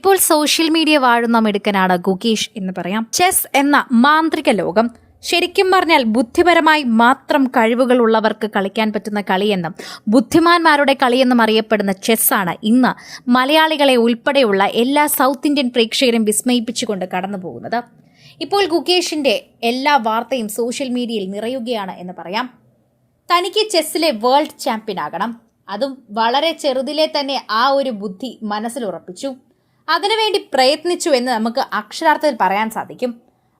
ഇപ്പോൾ social media വാഴുന്ന മിടുക്കനാണ് ഗുകേഷ് എന്ന് പറയാം. ചെസ് എന്ന മാന്ത്രിക ലോകം ശരിക്കും പറഞ്ഞാൽ ബുദ്ധിപരമായി മാത്രം കഴിവുകൾ ഉള്ളവർക്ക് കളിക്കാൻ പറ്റുന്ന കളിയെന്നും ബുദ്ധിമാന്മാരുടെ കളിയെന്നും അറിയപ്പെടുന്ന ചെസ്സാണ് ഇന്ന് മലയാളികളെ ഉൾപ്പെടെയുള്ള എല്ലാ സൗത്ത് ഇന്ത്യൻ പ്രേക്ഷകരും വിസ്മയിപ്പിച്ചുകൊണ്ട് കടന്നു പോകുന്നത്. ഇപ്പോൾ ഗുകേഷിന്റെ എല്ലാ വാർത്തയും സോഷ്യൽ മീഡിയയിൽ നിറയുകയാണ് എന്ന് പറയാം. തനിക്ക് ചെസ്സിലെ വേൾഡ് ചാമ്പ്യൻ ആകണം. അതും വളരെ ചെറുതിലെ തന്നെ ആ ഒരു ബുദ്ധി മനസ്സിൽ ഉറപ്പിച്ചു. അതിനുവേണ്ടി പ്രയത്നിച്ചു എന്ന് നമുക്ക് അക്ഷരാർത്ഥത്തിൽ പറയാൻ സാധിക്കും.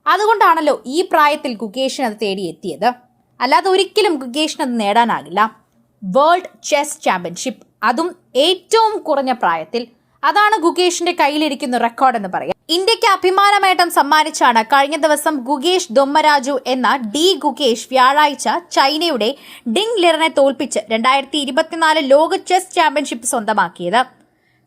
അതുകൊണ്ടാണല്ലോ ഈ പ്രായത്തിൽ ഗുഗേഷൻ അത് തേടി എത്തിയത്. അല്ലാതെ ഒരിക്കലും ഗുഗേഷൻ അത് നേടാനാകില്ല. വേൾഡ് ചെസ് ചാമ്പ്യൻഷിപ്പ് അതും ഏറ്റവും കുറഞ്ഞ പ്രായത്തിൽ. അതാണ് ഗുഗേഷിന്റെ കയ്യിലിരിക്കുന്ന റെക്കോർഡ് എന്ന് പറയാം ഇന്ത്യയ്ക്ക് അഭിമാനമേട്ടം സമ്മാനിച്ചാണ് കഴിഞ്ഞ ദിവസം ഗുഗേഷ് ദൊമ്മരാജു എന്ന ഡി ഗുഗേഷ് വ്യാഴാഴ്ച ചൈനയുടെ ഡിങ് ലിറിനെ തോൽപ്പിച്ച് രണ്ടായിരത്തി ഇരുപത്തിനാല് ലോക ചെസ് ചാമ്പ്യൻഷിപ്പ് സ്വന്തമാക്കിയത്.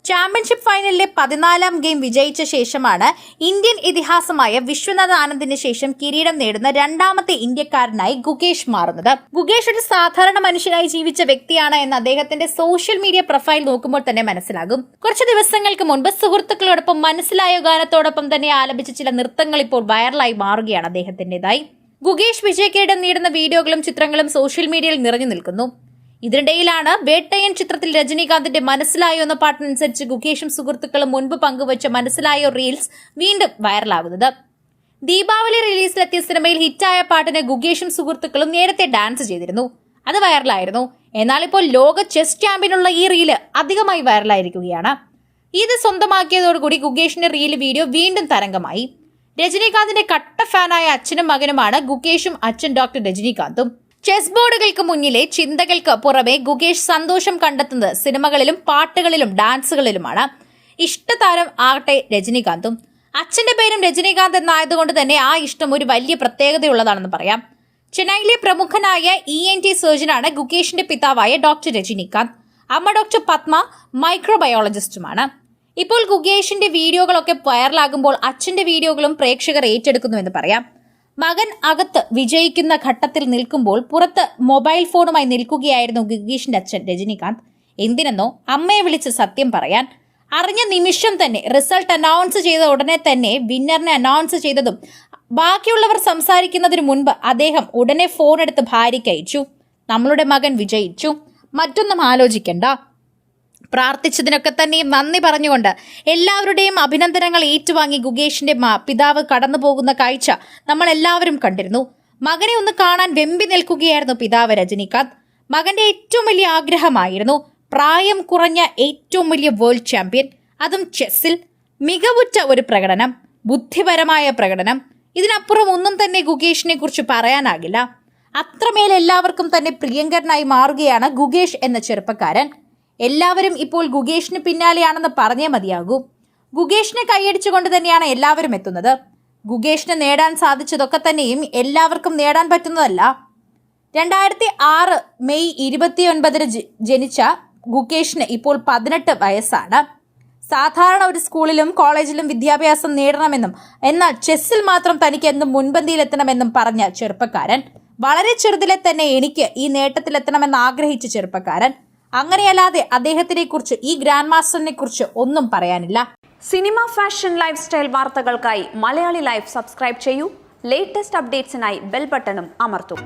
ചാമ്പ്യൻഷിപ്പ് ഫൈനലിലെ പതിനാലാം ഗെയിം വിജയിച്ച ശേഷമാണ് ഇന്ത്യൻ ഇതിഹാസമായ വിശ്വനാഥ് ആനന്ദിന് ശേഷം കിരീടം നേടുന്ന രണ്ടാമത്തെ ഇന്ത്യക്കാരനായി ഗുകേഷ് മാറുന്നത്. ഗുകേഷ് ഒരു സാധാരണ മനുഷ്യനായി ജീവിച്ച വ്യക്തിയാണ് എന്ന് അദ്ദേഹത്തിന്റെ സോഷ്യൽ മീഡിയ പ്രൊഫൈൽ നോക്കുമ്പോൾ തന്നെ മനസ്സിലാകും. കുറച്ച് ദിവസങ്ങൾക്ക് മുൻപ് സുഹൃത്തുക്കളോടൊപ്പം മനസ്സിലായ ഗാനത്തോടൊപ്പം തന്നെ ആലപിച്ച ചില നൃത്തങ്ങൾ ഇപ്പോൾ വൈറലായി മാറുകയാണ് അദ്ദേഹത്തിന്റേതായി. ഗുകേഷ് വിജയകിരീടം നേടുന്ന വീഡിയോകളും ചിത്രങ്ങളും സോഷ്യൽ മീഡിയയിൽ നിറഞ്ഞു നിൽക്കുന്നു. ഇതിനിടയിലാണ് വേട്ടയൻ ചിത്രത്തിൽ രജനീകാന്തിന്റെ മനസ്സിലായോ എന്ന പാട്ടിനനുസരിച്ച് ഗുകേഷും സുഹൃത്തുക്കളും മുൻപ് പങ്കുവച്ച മനസ്സിലായോ റീൽസ് വീണ്ടും വൈറലാകുന്നത്. ദീപാവലി റിലീസിലെത്തിയ സിനിമയിൽ ഹിറ്റായ പാട്ടിന് ഗുകേഷും സുഹൃത്തുക്കളും നേരത്തെ ഡാൻസ് ചെയ്തിരുന്നു. അത് വൈറലായിരുന്നു. എന്നാൽ ഇപ്പോൾ ലോക ചെസ് ചാമ്പ്യനുള്ള ഈ റീൽ അധികമായി വൈറലായിരിക്കുകയാണ്. ഇത് സ്വന്തമാക്കിയതോടുകൂടി ഗുകേഷിന്റെ റീൽ വീഡിയോ വീണ്ടും തരംഗമായി. രജനീകാന്തിന്റെ കട്ട ഫാനായ അച്ഛനും മകനുമാണ് ഗുകേഷും അച്ഛൻ ഡോക്ടർ രജനീകാന്തും. ചെസ് ബോർഡുകൾക്ക് മുന്നിലെ ചിന്തകൾക്ക് പുറമെ ഗുകേഷ് സന്തോഷം കണ്ടെത്തുന്നത് സിനിമകളിലും പാട്ടുകളിലും ഡാൻസുകളിലുമാണ്. ഇഷ്ടതാരം ആകട്ടെ രജനീകാന്തും. അച്ഛന്റെ പേരും രജനീകാന്ത് എന്നായതുകൊണ്ട് തന്നെ ആ ഇഷ്ടം ഒരു വലിയ പ്രത്യേകതയുള്ളതാണെന്ന് പറയാം. ചെന്നൈയിലെ പ്രമുഖനായ ഇ എൻ ടി സർജനാണ് ഗുകേഷിന്റെ പിതാവായ ഡോക്ടർ രജനീകാന്ത്. അമ്മ ഡോക്ടർ പത്മ മൈക്രോബയോളജിസ്റ്റുമാണ്. ഇപ്പോൾ ഗുകേഷിന്റെ വീഡിയോകളൊക്കെ വൈറലാകുമ്പോൾ അച്ഛന്റെ വീഡിയോകളും പ്രേക്ഷകർ ഏറ്റെടുക്കുന്നുവെന്ന് പറയാം. മകൻ അകത്ത് വിജയിക്കുന്ന ഘട്ടത്തിൽ നിൽക്കുമ്പോൾ പുറത്ത് മൊബൈൽ ഫോണുമായി നിൽക്കുകയായിരുന്നു ഗിഗീഷിന്റെ അച്ഛൻ രജനീകാന്ത്. എന്തിനെന്നോ അമ്മയെ വിളിച്ച് സത്യം പറയാൻ. അറിഞ്ഞ നിമിഷം തന്നെ റിസൾട്ട് അനൗൺസ് ചെയ്ത ഉടനെ തന്നെ വിന്നറിനെ അനൗൺസ് ചെയ്തതും ബാക്കിയുള്ളവർ സംസാരിക്കുന്നതിന് മുൻപ് അദ്ദേഹം ഉടനെ ഫോൺ എടുത്ത് ഭാര്യയ്ക്ക് അയച്ചു. നമ്മളുടെ മകൻ വിജയിച്ചു. മറ്റൊന്നും ആലോചിക്കണ്ട. പ്രാർത്ഥിച്ചതിനൊക്കെ തന്നെയും നന്ദി പറഞ്ഞുകൊണ്ട് എല്ലാവരുടെയും അഭിനന്ദനങ്ങൾ ഏറ്റുവാങ്ങി ഗുഗേഷിന്റെ പിതാവ് കടന്നു പോകുന്ന കാഴ്ച നമ്മൾ എല്ലാവരും കണ്ടിരുന്നു. മകനെ ഒന്ന് കാണാൻ വെമ്പി നിൽക്കുകയായിരുന്നു പിതാവ് രജനീകാന്ത്. മകന്റെ ഏറ്റവും വലിയ ആഗ്രഹമായിരുന്നു പ്രായം കുറഞ്ഞ ഏറ്റവും വലിയ വേൾഡ് ചാമ്പ്യൻ അതും ചെസ്സിൽ. മികവുറ്റ ഒരു പ്രകടനം ബുദ്ധിപരമായ പ്രകടനം. ഇതിനപ്പുറം ഒന്നും തന്നെ ഗുഗേഷിനെ കുറിച്ച് പറയാനാകില്ല. അത്രമേൽ എല്ലാവർക്കും തന്നെ പ്രിയങ്കരനായി മാറുകയാണ് ഗുഗേഷ് എന്ന ചെറുപ്പക്കാരൻ. എല്ലാവരും ഇപ്പോൾ ഗുഗേഷിന് പിന്നാലെയാണെന്ന് പറഞ്ഞേ മതിയാകൂ. ഗുഗേഷിനെ കൈയടിച്ചുകൊണ്ട് തന്നെയാണ് എല്ലാവരും എത്തുന്നത്. ഗുഗേഷിന് നേടാൻ സാധിച്ചതൊക്കെ തന്നെയും എല്ലാവർക്കും നേടാൻ പറ്റുന്നതല്ല. രണ്ടായിരത്തി ആറ് മെയ് ഇരുപത്തിയൊൻപതിന് ജനിച്ച ഗുഗേഷിന് ഇപ്പോൾ പതിനെട്ട് വയസ്സാണ്. സാധാരണ ഒരു സ്കൂളിലും കോളേജിലും വിദ്യാഭ്യാസം നേടണമെന്നും എന്നാൽ ചെസ്സിൽ മാത്രം തനിക്ക് എന്നും മുൻപന്തിയിലെത്തണമെന്നും പറഞ്ഞ ചെറുപ്പക്കാരൻ വളരെ ചെറുതിലെ തന്നെ എനിക്ക് ഈ നേട്ടത്തിലെത്തണമെന്ന് ആഗ്രഹിച്ച ചെറുപ്പക്കാരൻ അങ്ങനെയല്ലാതെ അദ്ദേഹത്തിനെ കുറിച്ച് ഈ ഗ്രാൻഡ് മാസ്റ്ററിനെ കുറിച്ച് ഒന്നും പറയാനില്ല. സിനിമ ഫാഷൻ ലൈഫ് സ്റ്റൈൽ വാർത്തകൾക്കായി മലയാളി ലൈഫ് സബ്സ്ക്രൈബ് ചെയ്യൂ. ലേറ്റസ്റ്റ് അപ്ഡേറ്റ്സിനായി ബെൽ ബട്ടണും അമർത്തും.